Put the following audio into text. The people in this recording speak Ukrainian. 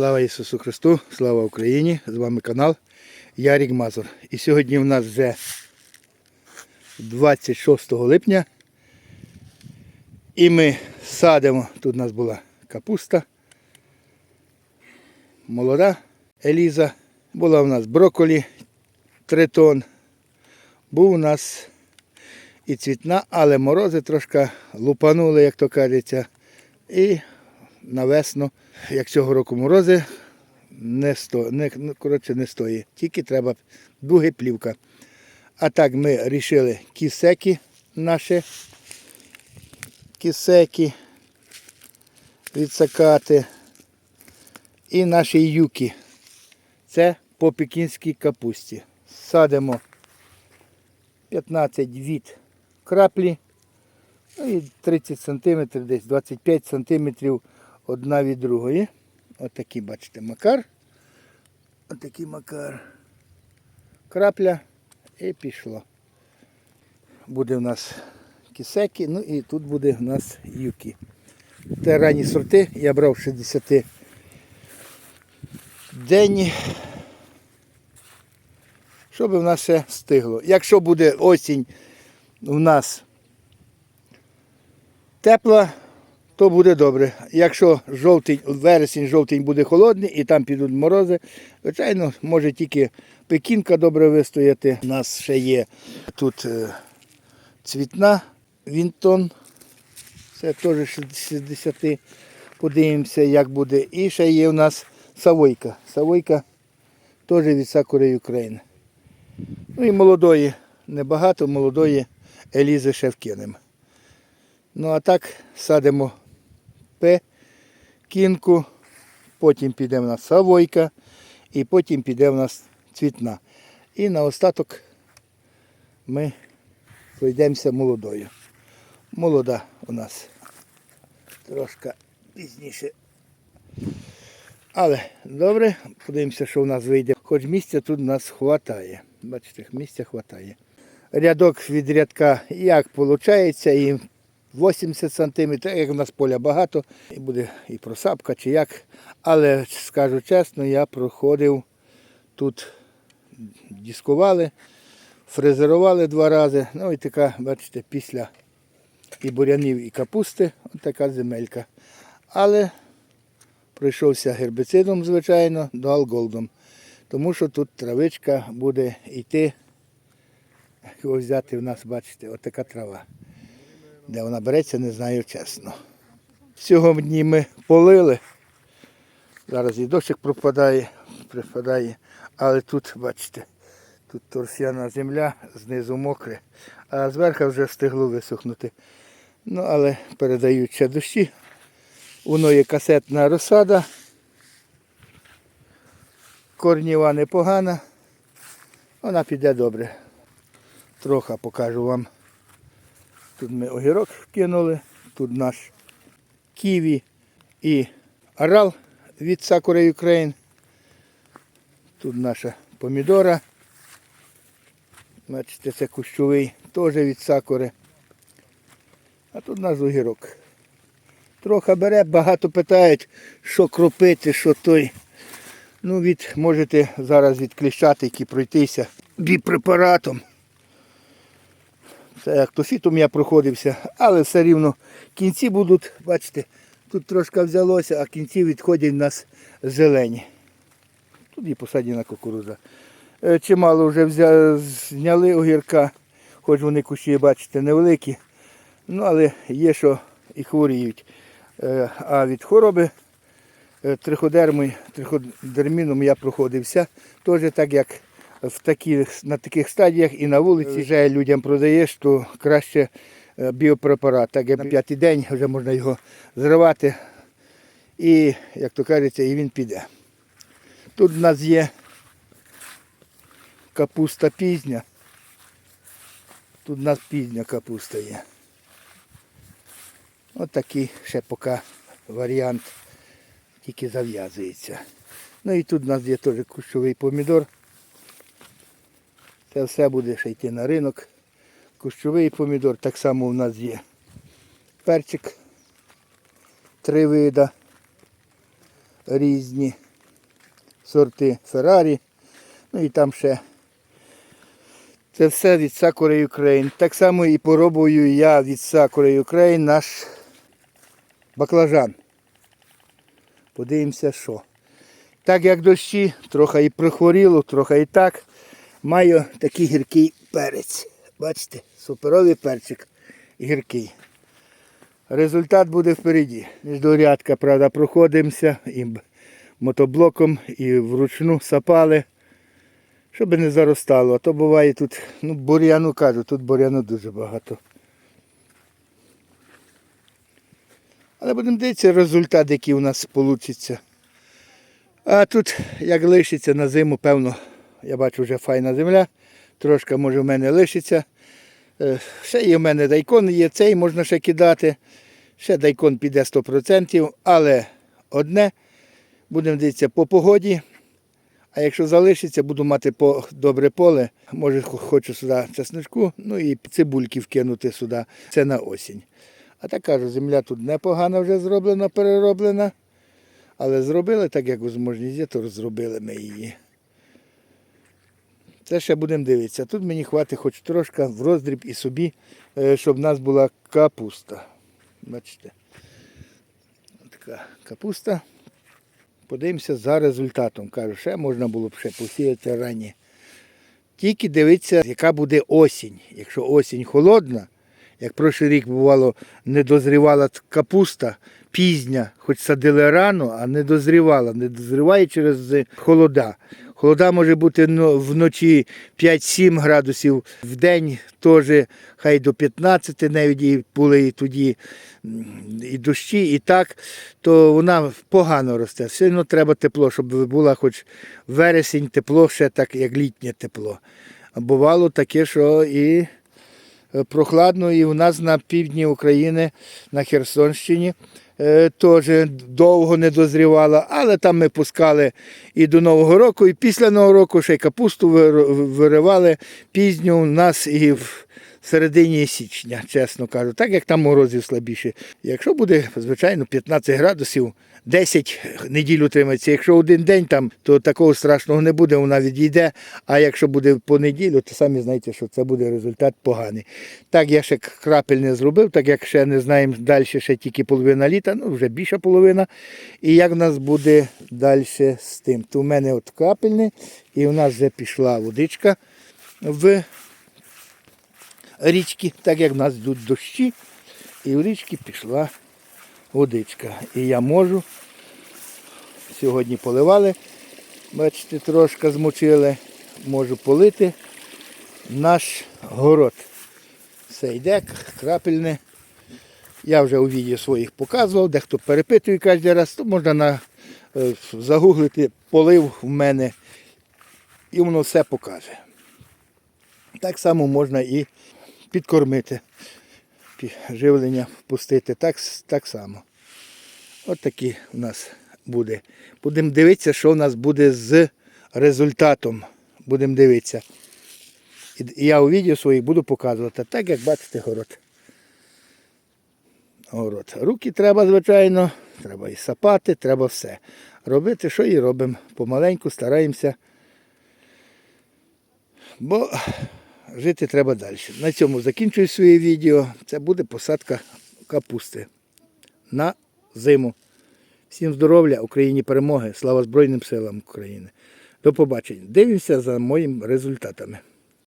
Слава Ісусу Христу, слава Україні! З вами канал Ярік Мазур. І сьогодні в нас вже 26 липня. І ми садимо, тут у нас була капуста, молода Еліза, була у нас брокколі 3 тонн, був у нас і цвітна, але морози трошки лупанули, як то кажеться. І на весну, як цього року морози, не сто, не, ну, коротше, не стоїть. Тільки треба дуги плівка. А так ми вирішили кісеки наші кісеки відсакати. І наші юки. Це по пекінській капусті. Садимо 15 від краплі. Ну і 30 см, десь 25 см одна від другої. Отакий, бачите, макар. Отакий макар. Крапля і пішло. Буде в нас кисеки, ну і тут буде в нас юки. Це ранні сорти, я брав 60 денні, щоб в нас все стигло. Якщо буде осінь у нас тепла, то буде добре. Якщо жовтень, вересень, жовтень буде холодний і там підуть морози, звичайно, може тільки пекінка добре вистояти. У нас ще є тут е, цвітна Вінтон. Це теж 60. Подивимося, як буде. І ще є у нас Савойка. Савойка теж від Сакури України. Ну і молодої, небагато, молодої Елізи ще вкинемо. Ну а так садимо пекінку, потім піде в нас савойка і потім піде в нас цвітна. І на остаток ми пройдемося молодою. Молода у нас трошки пізніше. Але добре, подивимося, що у нас вийде. Хоч місця тут у нас вистачає. Бачите, місця вистачає. Рядок від рядка як виходить, і 80 сантиметрів, як у нас поля багато, і буде і просапка чи як. Але скажу чесно, я проходив тут, дискували, фрезерували два рази. Ну і така, бачите, після і бурянів, і капусти, от така земелька. Але пройшовся гербіцидом, звичайно, до алголдом. Тому що тут травичка буде йти. Його взяти в нас, бачите, от трава. Де вона береться, не знаю чесно. Сьогодні ми полили. Зараз і дощик пропадає, припадає. Але тут, бачите, тут торфяна земля, знизу мокре, а зверху вже встигло висохнути. Ну, але передають ще дощі. Воно є касетна розсада. Корніва непогана. Вона піде добре. Трохи покажу вам. Тут ми огірок вкинули, тут наш ківі і орал від Сакури Україн. Тут наша помідора. Бачите, це кущовий, теж від сакури. А тут наш огірок. Трохи бере, багато питають, що кропити, що той. Ну, від, можете зараз від кліщатики пройтися біпрепаратом. Як тофітом я проходився, але все рівно кінці будуть, бачите, тут трошки взялося, а кінці відходять в нас зелені. Тут і посадена кукурудза. Е, Чимало вже взя... зняли огірка, хоч вони кущі, бачите, невеликі. Ну, але є, що і хворіють. Е, А від хвороби е, триходерміном я проходився. Теж так як в такі, на таких стадіях і на вулиці вже людям продаєш, то краще е, біопрепарат. Так як на п'ятий день вже можна його зривати. І, як то кажеться, і він піде. Тут в нас є капуста пізня. Тут в нас пізня капуста є. Ось такий ще поки варіант тільки зав'язується. Ну і тут у нас є теж кущовий помідор. Це все буде ще йти на ринок. Кущовий помідор, так само у нас є перчик. Три вида різні. сорти Феррарі. Ну і там ще. Це все від Sakura Ukraine. Так само і поробую я від Sakura Ukraine наш баклажан. Подивимося, що. Так як дощі, трохи і прихворіло, трохи і так. Маю такий гіркий перець. Бачите, суперовий перчик гіркий. Результат буде впереді. Між рядка, правда, проходимося і мотоблоком, і вручну сапали, щоб не заростало. А то буває тут, ну, бур'яну кажу, тут бур'яну дуже багато. Але будемо дивитися результат, який у нас вийде. А тут, як лишиться на зиму, певно, я бачу вже файна земля. Трошки може в мене лишиться. Ще є в мене дайкон, є цей можна ще кидати. Ще дайкон піде 100%, але одне, будемо дивитися по погоді. А якщо залишиться, буду мати по добре поле. Може, хочу сюди чесночку, ну і цибульки вкинути сюди. Це на осінь. А так кажу, земля тут непогано вже зроблена, перероблена. Але зробили так, як можливість є, то зробили ми її. Це ще будемо дивитися. Тут мені хватить хоч трошки в роздріб і собі, е, щоб в нас була капуста. Бачите. Така капуста. Подивимося за результатом. Кажу, ще можна було б ще посіяти рані. Тільки дивитися, яка буде осінь. Якщо осінь холодна, як прошлий рік бувало, не дозрівала капуста пізня, хоч садили рано, а не дозрівала. Не дозріває через холода. Холода може бути вночі 5-7 градусів, в день теж хай до 15, навіть і були і тоді і дощі, і так, то вона погано росте. Все одно треба тепло, щоб була хоч вересень тепло, ще так, як літнє тепло. А бувало таке, що і прохладно, і у нас на півдні України, на Херсонщині, теж довго не дозрівала, але там ми пускали і до Нового року, і після Нового року ще й капусту вир- виривали пізню у нас і в середині січня, чесно кажу, так як там морозів слабіше. Якщо буде, звичайно, 15 градусів, 10 неділю тримається. Якщо один день там, то такого страшного не буде, вона відійде. А якщо буде по неділю, то самі знаєте, що це буде результат поганий. Так я ще крапель не зробив, так як ще не знаємо далі ще тільки половина літа, ну вже більша половина. І як в нас буде далі з тим. То в мене от крапельне, і в нас вже пішла водичка в річки, так як в нас йдуть дощі, і в річки пішла водичка. І я можу. Сьогодні поливали, бачите, трошки змочили, можу полити наш город. Все йде, крапельне. Я вже у відео своїх показував, дехто перепитує кожен раз, то можна на, е, загуглити полив в мене і воно все покаже. Так само можна і підкормити, живлення впустити, так, так само. От такі у нас буде. Будемо дивитися, що у нас буде з результатом. Будемо дивитися. І я у відео своїх буду показувати, так як бачите город. Город. Руки треба, звичайно, треба і сапати, треба все. Робити, що і робимо. Помаленьку стараємося. Бо жити треба далі. На цьому закінчую своє відео. Це буде посадка капусти на зиму. Всім здоров'я, Україні перемоги, слава Збройним силам України. До побачення. Дивимося за моїми результатами.